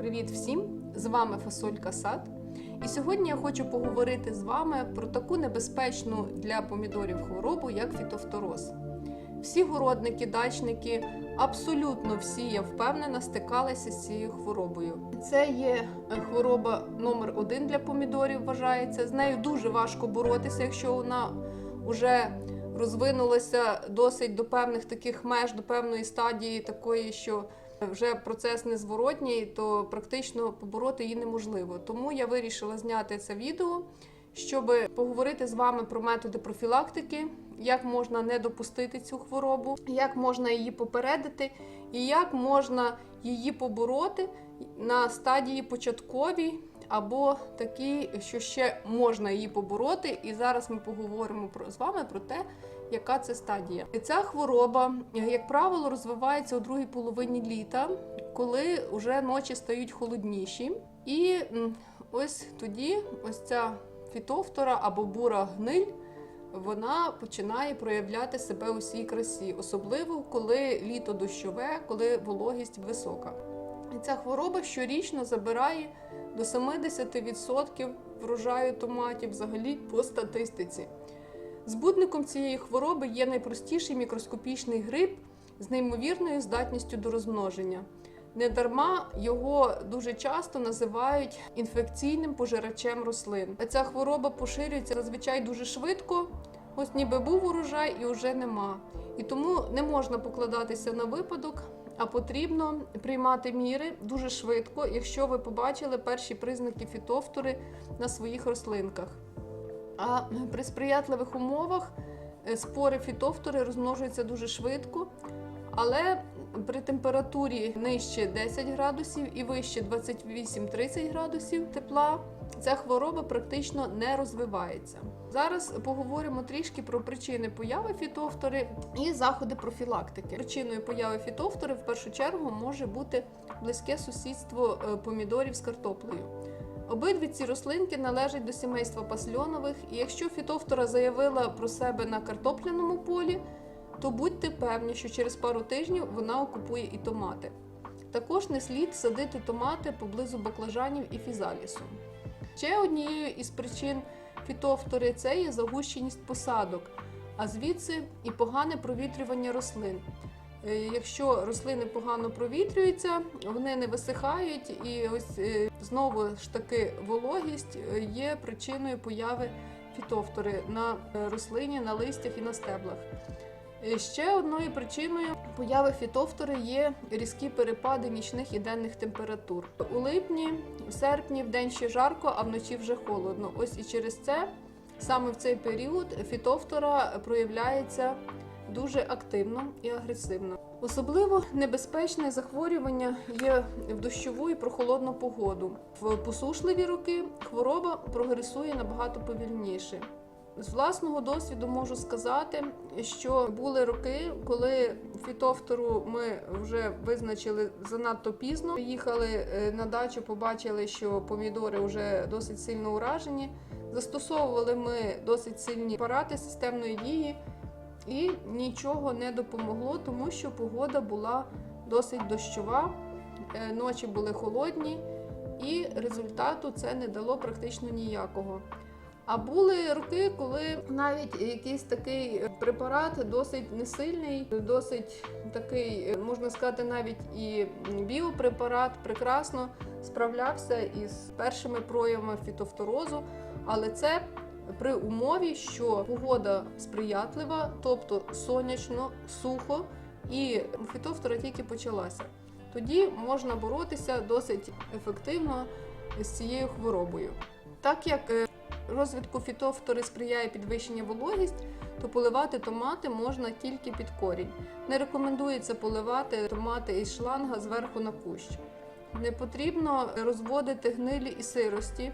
Привіт всім! З вами Фасолька Сад. І сьогодні я хочу поговорити з вами про таку небезпечну для помідорів хворобу, як фітофтороз. Всі городники, дачники, абсолютно всі, я впевнена, стикалися з цією хворобою. Це є е, хвороба номер один для помідорів, вважається. З нею дуже важко боротися, якщо вона вже розвинулася досить до певних таких меж, до певної стадії, такої, що вже процес незворотній, то практично побороти її неможливо. Тому я вирішила зняти це відео, щоб поговорити з вами про методи профілактики, як можна не допустити цю хворобу, як можна її попередити, і як можна її побороти на стадії початковій. Або такі, що ще можна її побороти, і зараз ми поговоримо про з вами про те, яка це стадія. І ця хвороба, як правило, розвивається у другій половині літа, коли вже ночі стають холодніші. І ось тоді ось ця фітофтора або бура гниль. Вона починає проявляти себе у всій красі, особливо коли літо дощове, коли вологість висока. І ця хвороба щорічно забирає до 70% врожаю томатів взагалі по статистиці. Збудником цієї хвороби є найпростіший мікроскопічний гриб з неймовірною здатністю до розмноження. Недарма його дуже часто називають інфекційним пожирачем рослин. Ця хвороба поширюється зазвичай дуже швидко. Ось ніби був урожай і вже нема. І тому не можна покладатися на випадок, а потрібно приймати міри дуже швидко, якщо ви побачили перші признаки фітофтори на своїх рослинках. А при сприятливих умовах е, спори фітофтори розмножуються дуже швидко, але при температурі нижче 10 градусів і вище 28-30 градусів тепла ця хвороба практично не розвивається. Зараз поговоримо трішки про причини появи фітофтори і заходи профілактики. Причиною появи фітофтори в першу чергу може бути близьке сусідство е, помідорів з картоплею. Обидві ці рослинки належать до сімейства пасльонових, і якщо фітофтора заявила про себе на картопляному полі, то будьте певні, що через пару тижнів вона окупує і томати. Також не слід садити томати поблизу баклажанів і фізалісу. Ще однією із причин фітофтори це є загущеність посадок, а звідси і погане провітрювання рослин. Е, Якщо рослини погано провітрюються, вони не висихають, і ось е, знову ж таки вологість е, є причиною появи фітофтори на е, рослині, на листях і на стеблах. Е, Ще одною причиною появи фітофтори є різкі перепади нічних і денних температур. У липні, в серпні в день ще жарко, а вночі вже холодно. Ось і через це саме в цей період фітофтора проявляється дуже активно і агресивно. Особливо небезпечне захворювання є в дощову і прохолодну погоду. В посушливі роки хвороба прогресує набагато повільніше. З власного досвіду можу сказати, що були роки, коли фітофтору ми вже визначили занадто пізно. Їхали е, на дачу, побачили, що помідори вже досить сильно уражені. Застосовували ми досить сильні апарати системної дії, і нічого не допомогло, тому що погода була досить дощова, е, ночі були холодні, і результату це не дало практично ніякого. А були роки, коли навіть якийсь такий препарат досить несильний, досить такий, можна сказати, навіть і біопрепарат прекрасно справлявся із першими проявами фітофторозу, але це при умові, що погода сприятлива, тобто сонячно, сухо, і фітофтора тільки почалася. Тоді можна боротися досить ефективно з цією хворобою. Так як е, розвитку фітофтори сприяє підвищення вологість, то поливати томати можна тільки під корінь. Не рекомендується поливати томати із шланга зверху на кущ. Не потрібно розводити гнилі і сирості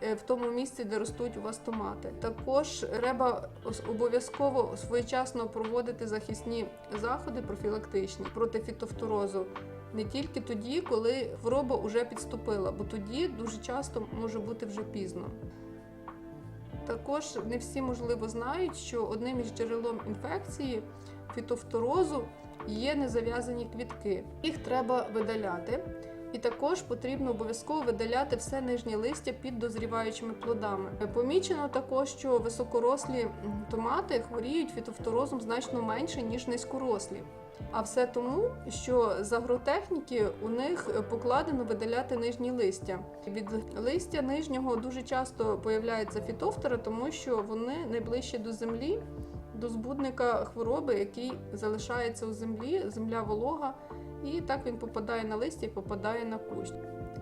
в тому місці, де ростуть у вас томати. Також треба обов'язково своєчасно проводити захисні заходи профілактичні проти фітофторозу. Не тільки тоді, коли хвороба вже підступила, бо тоді дуже часто може бути вже пізно. Також не всі можливо знають, що одним із джерелом інфекції фітофторозу є незав'язані квітки. Їх треба видаляти. І також потрібно обов'язково видаляти все нижнє листя під дозріваючими плодами. Е, Помічено також, що високорослі томати хворіють фітофторозом значно менше, ніж низькорослі. А все тому, що з агротехніки у них е, покладено видаляти нижні листя. Від листя нижнього дуже часто появляються фітофтори, тому що вони найближче до землі, до збудника хвороби, який залишається у землі, земля волога, і так він попадає на листя і попадає на кущ.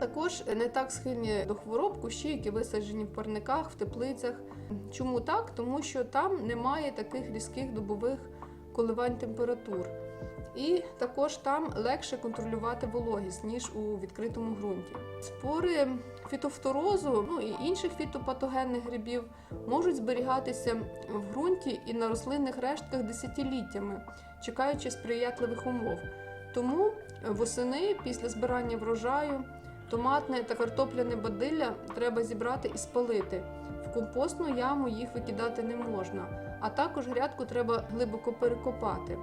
Також не так схильні до хвороб кущі, які висаджені в парниках, в теплицях. Чому так? Тому що там немає таких різких добових коливань температур. І також там легше контролювати вологість, ніж у відкритому ґрунті. Спори фітофторозу, ну і інших фітопатогенних грибів можуть зберігатися в ґрунті і на рослинних рештках десятиліттями, чекаючи сприятливих умов. Тому восени після збирання врожаю томатне та картопляне бадилля треба зібрати і спалити. В компостну яму їх викидати не можна, а також грядку треба глибоко перекопати.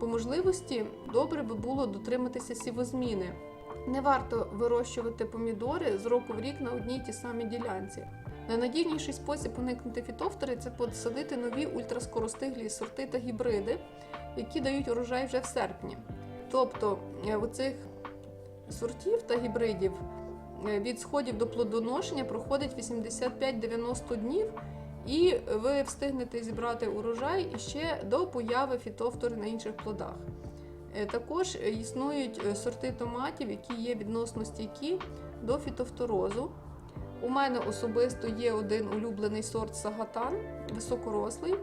По можливості добре би було дотриматися сівозміни. Не варто вирощувати помідори з року в рік на одній тій самій ділянці. Найнадійніший спосіб уникнути фітофтори це посадити нові ультраскоростиглі сорти та гібриди, які дають урожай вже в серпні. Тобто е, у цих сортів та гібридів е, від сходів до плодоношення проходить 85-90 днів, і ви встигнете зібрати урожай ще до появи фітофтори на інших плодах. Е, Також існують е, сорти томатів, які є відносно стійкі до фітофторозу. У мене особисто є один улюблений сорт сагатан, високорослий.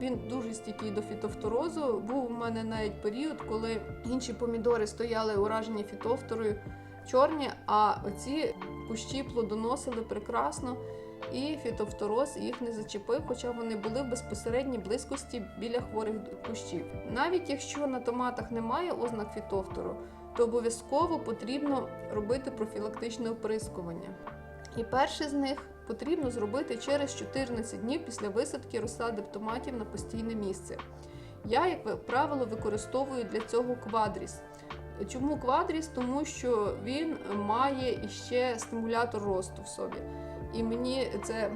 Він дуже стійкий до фітофторозу. Був у мене навіть період, коли інші помідори стояли уражені фітофторою чорні, а оці кущі плодоносили прекрасно, і фітофтороз їх не зачепив, хоча вони були в безпосередній близькості біля хворих кущів. Навіть якщо на томатах немає ознак фітофтору, то обов'язково потрібно робити профілактичне оприскування. І перше з них потрібно зробити через 14 днів після висадки розсади томатів на постійне місце. Я, як правило, використовую для цього квадріс. Чому квадріс? Тому що він має іще стимулятор росту в собі. І мені це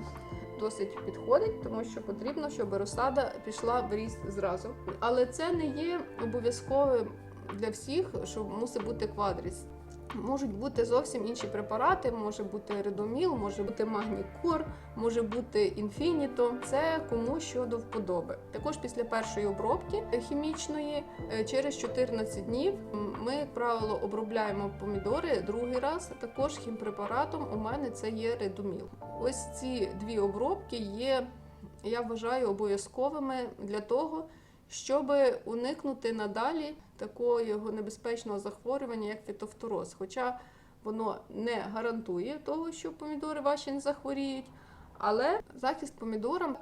досить підходить, тому що потрібно, щоб розсада пішла в ріст зразу. Але це не є обов'язковим для всіх, що мусить бути квадріс. Можуть бути зовсім інші препарати, може бути редоміл, може бути магнікор, може бути інфініто. Це кому що до вподоби. Також після першої обробки хімічної е, через 14 днів ми, як правило, обробляємо помідори другий раз. Також хімпрепаратом у мене це є редоміл. Ось ці дві обробки є, я вважаю, обов'язковими для того, щоб уникнути надалі такого небезпечного захворювання, як фітофтороз. Хоча воно не гарантує того, що помідори ваші не захворіють, але захист помідорам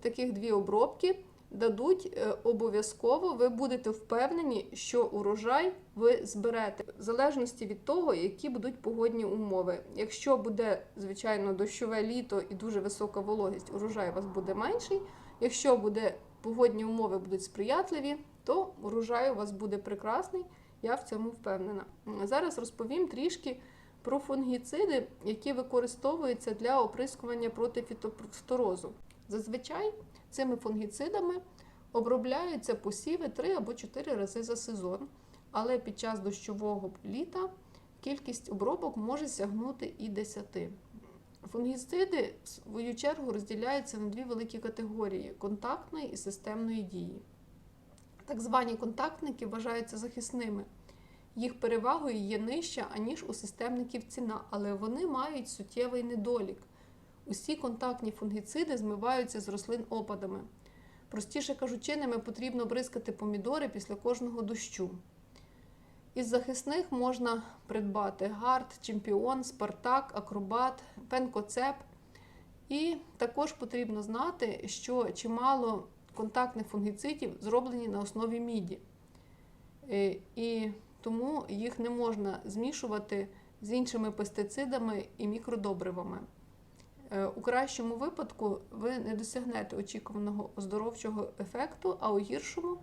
таких дві обробки дадуть е, обов'язково. Ви будете впевнені, що урожай ви зберете в залежності від того, які будуть погодні умови. Якщо буде звичайно дощове літо і дуже висока вологість, урожай у вас буде менший. Якщо буде погодні умови будуть сприятливі, то урожай у вас буде прекрасний. Я в цьому впевнена. Зараз розповім трішки про фунгіциди, які використовуються для оприскування проти фітофторозу. Зазвичай цими фунгіцидами обробляються посіви 3 або 4 рази за сезон, але під час дощового літа кількість обробок може сягнути і 10. Фунгіциди, в свою чергу, розділяються на дві великі категорії контактної і системної дії. Так звані контактники вважаються захисними. Їх перевагою є нижча, аніж у системників ціна, але вони мають суттєвий недолік. Усі контактні фунгіциди змиваються з рослин опадами. Простіше кажучи, ними потрібно бризкати помідори після кожного дощу. Із захисних можна придбати гард, чемпіон, спартак, акробат, пенкоцеп. І також потрібно знати, що чимало контактних фунгіцидів зроблені на основі міді. Е, І тому їх не можна змішувати з іншими пестицидами і мікродобривами. Е, У кращому випадку ви не досягнете очікуваного оздоровчого ефекту, а у гіршому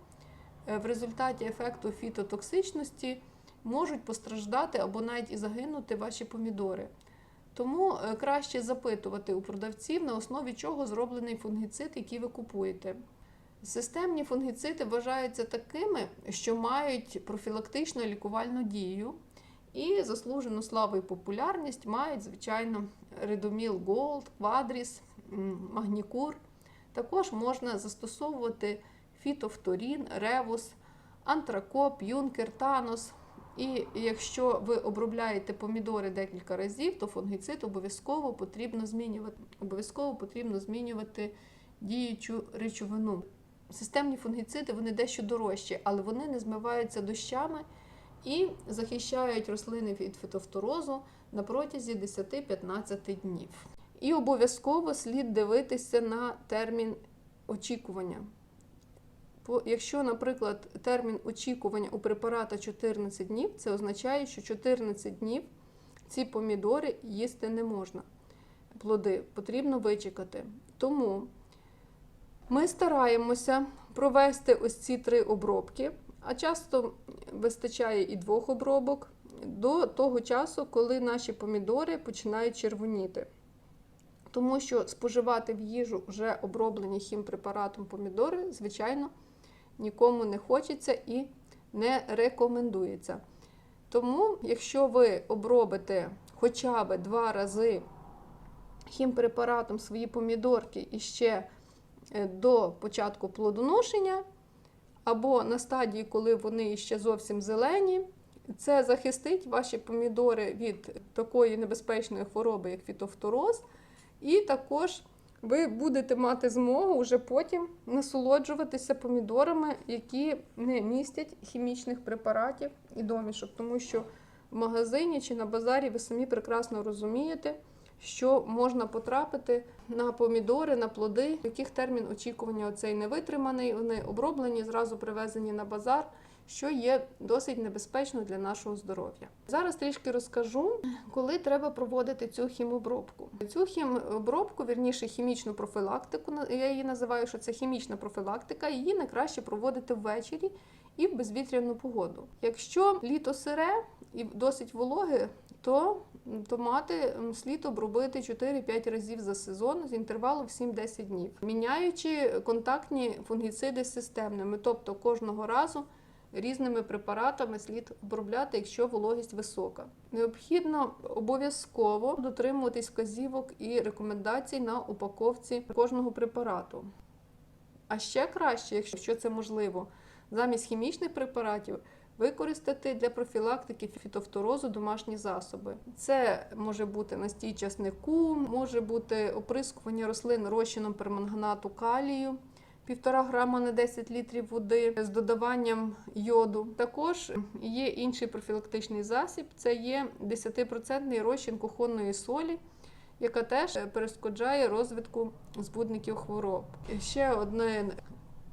в результаті ефекту фітотоксичності можуть постраждати або навіть і загинути ваші помідори. Тому е, краще запитувати у продавців, на основі чого зроблений фунгіцид, який ви купуєте. Системні фунгіциди вважаються такими, що мають профілактичну лікувальну дію, і заслужену славу і популярність мають, звичайно, Голд, Квадріс, м, Магнікур. Також можна застосовувати фітофторін, ревус, антракоп, юнкер, танос. І якщо ви обробляєте помідори декілька разів, то фунгіцид обов'язково потрібно змінювати. Обов'язково потрібно змінювати діючу речовину. Системні фунгіциди вони дещо дорожчі, але вони не змиваються дощами і захищають рослини від фітофторозу на протязі 10-15 днів. І обов'язково слід дивитися на термін очікування. Якщо, наприклад, термін очікування у препарата 14 днів, це означає, що 14 днів ці помідори їсти не можна. Плоди потрібно вичекати. Тому ми стараємося провести ось ці три обробки, а часто вистачає і двох обробок до того часу, коли наші помідори починають червоніти. Тому що споживати в їжу вже оброблені хімпрепаратом помідори, звичайно, нікому не хочеться і не рекомендується. Тому, якщо ви обробите хоча б два рази хімпрепаратом свої помідорки і ще е, до початку плодоношення, або на стадії, коли вони ще зовсім зелені, це захистить ваші помідори від такої небезпечної хвороби, як фітофтороз, і також ви будете мати змогу вже потім насолоджуватися помідорами, які не містять хімічних препаратів і домішок, тому що в магазині чи на базарі ви самі прекрасно розумієте, що можна потрапити на помідори, на плоди, яких термін очікування оцей не витриманий, вони оброблені, зразу привезені на базар, що є досить небезпечно для нашого здоров'я. Зараз трішки розкажу, коли треба проводити цю хімобробку. Цю хімобробку, вірніше хімічну профілактику, я її називаю, що це хімічна профілактика, її найкраще проводити ввечері і в безвітряну погоду. Якщо літо сире і досить вологе, то томати слід обробити 4-5 разів за сезон з інтервалом 7-10 днів, міняючи контактні фунгіциди системними, тобто кожного разу різними препаратами слід обробляти, якщо вологість висока. Необхідно обов'язково дотримуватись вказівок і рекомендацій на упаковці кожного препарату. А ще краще, якщо це можливо, замість хімічних препаратів використати для профілактики фітофторозу домашні засоби. Це може бути настій часнику, може бути оприскування рослин розчином перманганату калію. 1,5 грама на 10 літрів води з додаванням йоду. Також є інший профілактичний засіб це є 10% розчин кухонної солі, яка теж перешкоджає розвитку збудників хвороб. Ще один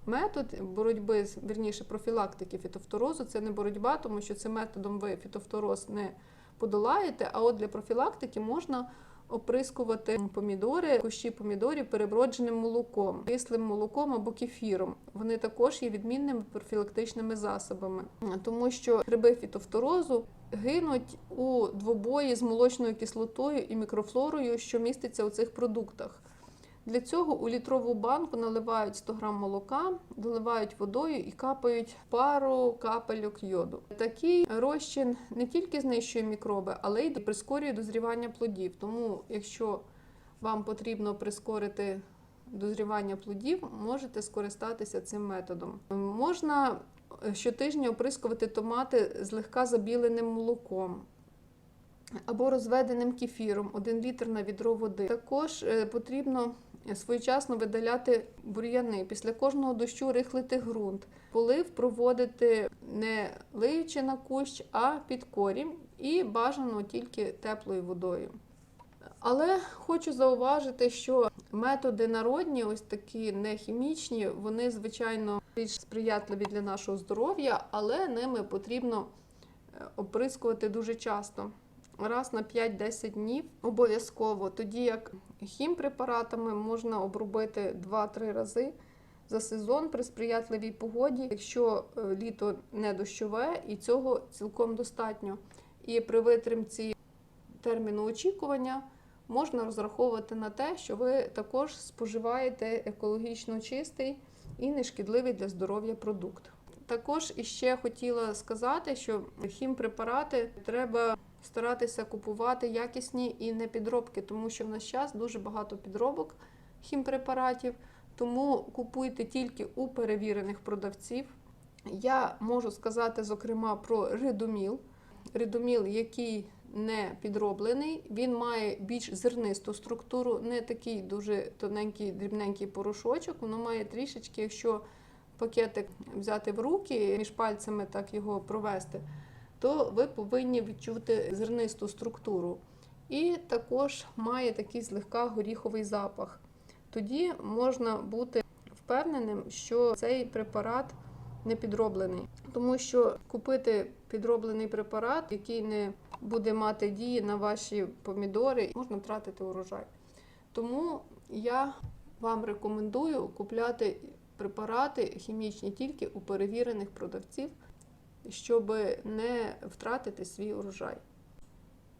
метод боротьби вірніше профілактики фітофторозу це не боротьба, тому що цим методом ви фітофтороз не подолаєте. А от для профілактики можна оприскувати помідори, кущі помідорів перебродженим молоком, кислим молоком або кефіром. Вони також є відмінними профілактичними засобами, тому що гриби фітофторозу гинуть у двобої з молочною кислотою і мікрофлорою, що міститься у цих продуктах. Для цього у літрову банку наливають 100 г молока, доливають водою і капають пару капельок йоду. Такий розчин не тільки знищує мікроби, але й прискорює дозрівання плодів. Тому, якщо вам потрібно прискорити дозрівання плодів, можете скористатися цим методом. Можна щотижня оприскувати томати злегка забіленим молоком. Або розведеним кефіром, 1 літр на відро води. Також потрібно своєчасно видаляти бур'яни, після кожного дощу рихлити ґрунт, полив проводити не лиючи на кущ, а під корінь і бажано тільки теплою водою. Але хочу зауважити, що методи народні, ось такі не хімічні, вони, звичайно, більш сприятливі для нашого здоров'я, але ними потрібно оприскувати дуже часто. Раз на 5-10 днів обов'язково, тоді як хімпрепаратами можна обробити 2-3 рази за сезон при сприятливій погоді, якщо е, літо не дощове, і цього цілком достатньо. І при витримці терміну очікування можна розраховувати на те, що ви також споживаєте екологічно чистий і нешкідливий для здоров'я продукт. Також іще хотіла сказати, що хімпрепарати треба старатися купувати якісні і не підробки, тому що в наш час дуже багато підробок хімпрепаратів. Тому купуйте тільки у перевірених продавців. Я можу сказати, зокрема, про ридоміл. Ридоміл, який не підроблений, він має більш зернисту структуру, не такий дуже тоненький, дрібненький порошочок. Воно має трішечки, якщо пакетик взяти в руки, між пальцями так його провести, то ви повинні відчути зернисту структуру. І також має такий злегка горіховий запах. Тоді можна бути впевненим, що цей препарат не підроблений, тому що купити підроблений препарат, який не буде мати дії на ваші помідори, можна втратити урожай. Тому я вам рекомендую купляти препарати хімічні тільки у перевірених продавців, щоб не втратити свій урожай.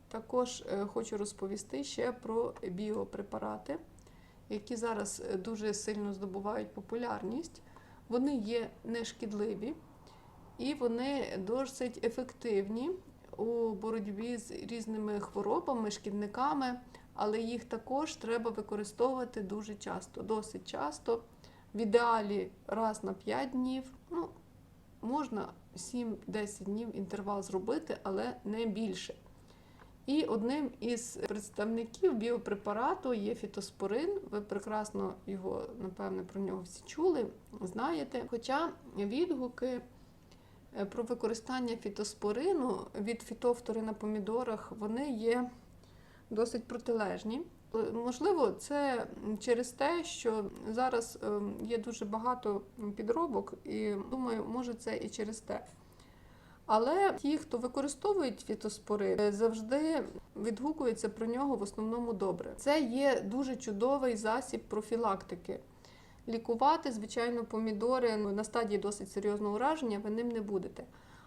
Також е, хочу розповісти ще про біопрепарати, які зараз е, дуже сильно здобувають популярність. Вони є нешкідливі і вони досить ефективні у боротьбі з різними хворобами, шкідниками, але їх також треба використовувати дуже часто, досить часто. В ідеалі раз на 5 днів. Ну, можна 7-10 днів інтервал зробити, але не більше. І одним із представників біопрепарату є фітоспорин. Ви прекрасно його, напевне, про нього всі чули, знаєте. Хоча відгуки е, про використання фітоспорину від фітофтори на помідорах вони є досить протилежні. Е, Можливо, це через те, що зараз е, є дуже багато підробок, і думаю, може це і через те. Але ті, хто використовують фітоспорин, е, завжди відгукуються про нього в основному добре. Це є дуже чудовий засіб профілактики. Лікувати, звичайно, помідори ну, на стадії досить серйозного ураження ви ним не будете.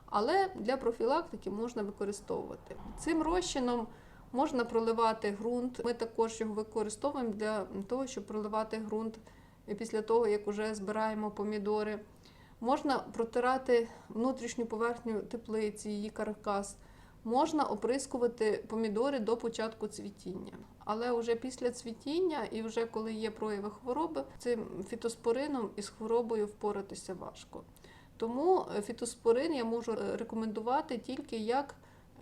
Але для профілактики можна використовувати. Цим розчином можна проливати ґрунт. Ми також його використовуємо для того, щоб проливати ґрунт після того, як вже збираємо помідори. Можна протирати внутрішню поверхню теплиці, її каркас. Можна оприскувати помідори до початку цвітіння. Але вже після цвітіння і вже коли є прояви хвороби, цим фітоспорином із хворобою впоратися важко. Тому фітоспорин я можу е, рекомендувати тільки як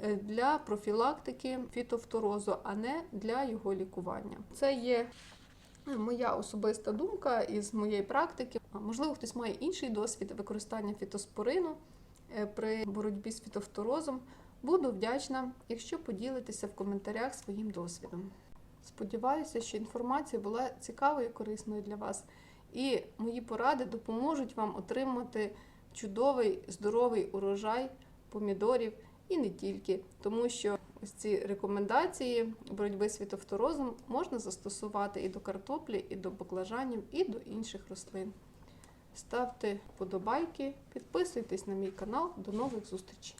для профілактики фітофторозу, а не для його лікування. Це є моя особиста думка із моєї практики. Можливо, хтось має інший досвід використання фітоспорину е, при боротьбі з фітофторозом. Буду вдячна, якщо поділитеся в коментарях своїм досвідом. Сподіваюся, що інформація була цікавою і корисною для вас, і мої поради допоможуть вам отримати чудовий здоровий урожай помідорів і не тільки, тому що ось ці рекомендації боротьби з фітофторозом можна застосувати і до картоплі, і до баклажанів, і до інших рослин. Ставте вподобайки, підписуйтесь на мій канал. До нових зустрічей!